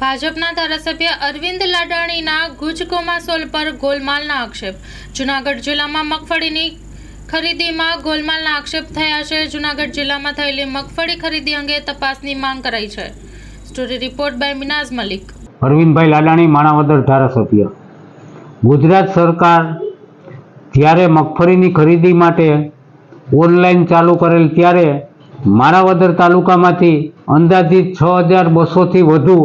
ભાજપના ધારાસભ્ય અરવિંદ લાડાણીના ગુજકોમાસોલ પર ગોલમાલના આક્ષેપ. જુનાગઢ જિલ્લામાં મગફળીની ખરીદીમાં ગોલમાલના આક્ષેપ થયા છે. જુનાગઢ જિલ્લામાં થયેલી મગફળી ખરીદી અંગે તપાસની માંગ કરાઈ છે. Story report by Minaz Malik. Arvindbhai Ladani, Manavadar ધારાસભ્ય. ગુજરાત સરકાર જ્યારે મગફળીની ખરીદી માટે ઓનલાઈન ચાલુ કરેલ ત્યારે માણાવદર તાલુકામાંથી અંદાજિત છ હજાર બસોથી વધુ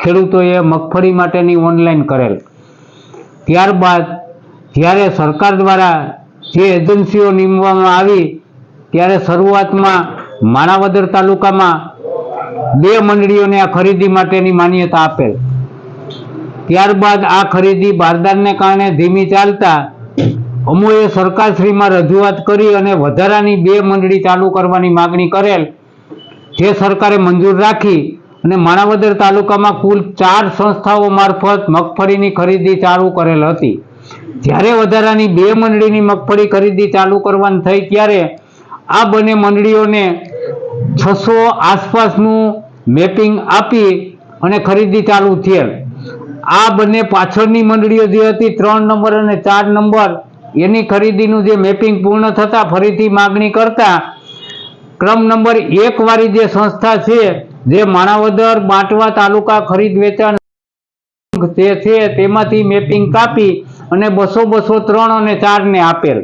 ખેડૂતોએ મગફળી માટેની ઓનલાઈન કરેલ. ત્યારબાદ જ્યારે સરકાર દ્વારા જે એજન્સીઓ નીમવામાં આવી, ત્યારે શરૂઆતમાં માણાવદર તાલુકામાં બે મંડળીઓને આ ખરીદી માટેની માન્યતા આપેલ. ત્યારબાદ આ ખરીદી બારદાનને કારણે ધીમી ચાલતા અમુએ સરકારશ્રીમાં રજૂઆત કરી અને વધારાની બે મંડળી ચાલુ કરવાની માગણી કરેલ, જે સરકારે મંજૂર રાખી અને માણાવદર તાલુકામાં કુલ ચાર સંસ્થાઓ મારફત મગફળીની ખરીદી ચાલુ કરેલ હતી. જ્યારે વધારાની બે મંડળીની મગફળી ખરીદી ચાલુ કરવાની થઈ ત્યારે આ બંને મંડળીઓને છસો આસપાસનું મેપિંગ આપી અને ખરીદી ચાલુ થયેલ. આ બંને પાછળની મંડળીઓ જે હતી ત્રણ નંબર અને ચાર નંબર, એની ખરીદીનું જે મેપિંગ પૂર્ણ થતાં ફરીથી માગણી કરતા, ક્રમ નંબર એક વાળી જે સંસ્થા છે જે માણાવદર બાંટવા તાલુકા ખરીદ વેચાણ જે છે તેમાંથી મેપિંગ કાપી અને બસો બસો ત્રણ અને ચારને આપેલ.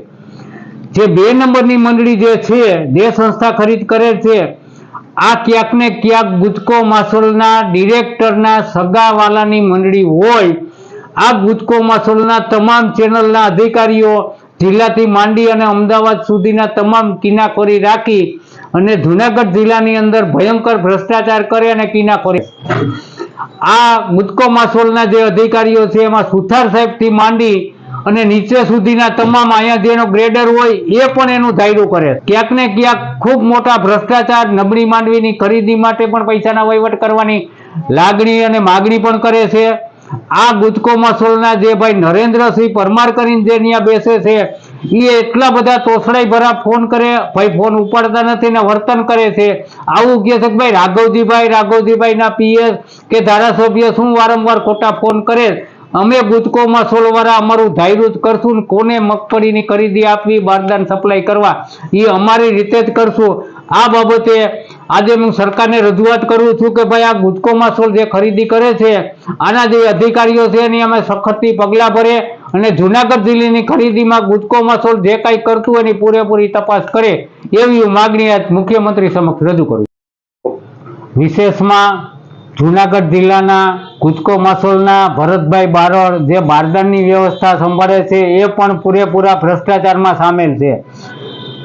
જે બે નંબરની મંડળી જે છે, જે સંસ્થા ખરીદ કરે છે, આ ક્યાંક ને ક્યાંક ગુજકો માસોલના ડિરેક્ટરના સગાવાલાની મંડળી હોય, આ ગુજકો માસોલના તમામ ચેનલના અધિકારીઓ જિલ્લાથી માંડી અને અમદાવાદ સુધીના તમામ કિનાખોરી રાખી અને જુનાગઢ જિલ્લાની અંદર ભયંકર ભ્રષ્ટાચાર કરે અને કિનાખોરી આ મુદકો માસોલના જે અધિકારીઓ છે, એમાં સુથાર સાહેબથી માંડી અને નીચે સુધીના તમામ અહીંયા જેનો ગ્રેડર હોય, એ પણ એનું ધાયરું કરે. ક્યાંક ને ક્યાંક ખૂબ મોટા ભ્રષ્ટાચાર, નબળી માંડવીની ખરીદી માટે પણ પૈસાના વહીવટ કરવાની લાગણી અને માગણી પણ કરે છે. આ ગુજકો મસોલના જે ભાઈ નરેન્દ્રસિંહ પરમાર કરીને જે ત્યાં બેસે છે એ એટલા બધા તોસડાઈ ભરા ફોન કરે, ભાઈ ફોન ઉપાડતા નથી ને વર્તન કરે છે. આવું કહે છે કે ભાઈ રાઘવજીભાઈ, રાઘવજીભાઈના પીએસ કે ધારાસભ્ય શું વારંવાર ખોટા ફોન કરે અમે ગુજકોમાં સોલવારા અમારું ધાયરું જ કરશું ને કોને મગફળીની ખરીદી આપવી, બારદાન સપ્લાય કરવા? એ અમારી રીતે જ કરશું. આ બાબતે આજે હું સરકારને રજૂઆત કરું છું કે ભાઈ આ ગુજકો માસોલ જે ખરીદી કરે છે, આના જે અધિકારીઓ છે એની અમે સખતથી પગલાં ભરે અને જુનાગઢ જિલ્લાની ખરીદીમાં ગુજકો માસોલ જે કાંઈ કરતું એની પૂરેપૂરી તપાસ કરે એવી માગણી આજ મુખ્યમંત્રી સમક્ષ રજૂ કરું વિશેષમાં જુનાગઢ જિલ્લાના કુચકો માસોલના ભરતભાઈ બારડ જે બારદાનની વ્યવસ્થા સંભાળે છે એ પણ પૂરેપૂરા ભ્રષ્ટાચારમાં સામેલ છે.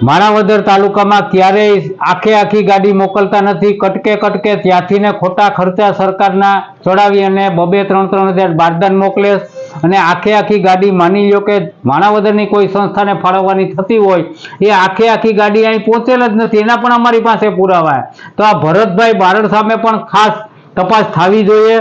માણાવદર તાલુકામાં ક્યારેય આખે આખી ગાડી મોકલતા નથી. કટકે કટકે ત્યાંથી ને ખોટા ખર્ચા સરકારના ચડાવી અને બબે ત્રણ ત્રણ હજાર બારદાન મોકલે અને આખે આખી ગાડી માની લો કે માણાવદરની કોઈ સંસ્થાને ફાળવવાની થતી હોય, એ આખે આખી ગાડી અહીં પહોંચેલ જ નથી. એના પણ અમારી પાસે પુરાવા તો આ ભરતભાઈ બારડ સામે પણ ખાસ તપાસ થવી જોઈએ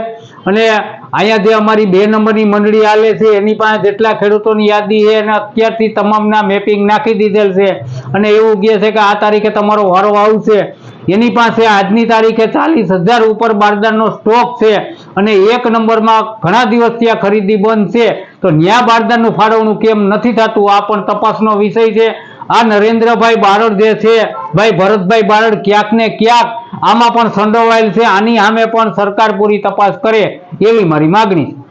અને અહીંયા જે અમારી બે નંબરની મંડળી હાલે છે, એની પાસે જેટલા ખેડૂતોની યાદી છે અને અત્યારથી તમામના મેપિંગ નાખી દીધેલ છે. અને એવું કહે છે કે આ તારીખે તમારો વારો આવશે. એની પાસે આજની તારીખે ચાલીસ હજાર ઉપર બારદાનનો સ્ટોક છે અને એક નંબરમાં ઘણા દિવસ ત્યાં ખરીદી બંધ છે. તો ન્યા બારદાનનું ફાળવણું કેમ નથી થતું? આ પણ તપાસનો વિષય છે. આ નરેન્દ્રભાઈ બારડ જે છે, ભાઈ ભરતભાઈ બારડ ક્યાંક ને ક્યાંક આમાં પણ સંડોવાયેલ છે. આની સામે પણ સરકાર પૂરી તપાસ કરે. એવી મારી માગણી છે.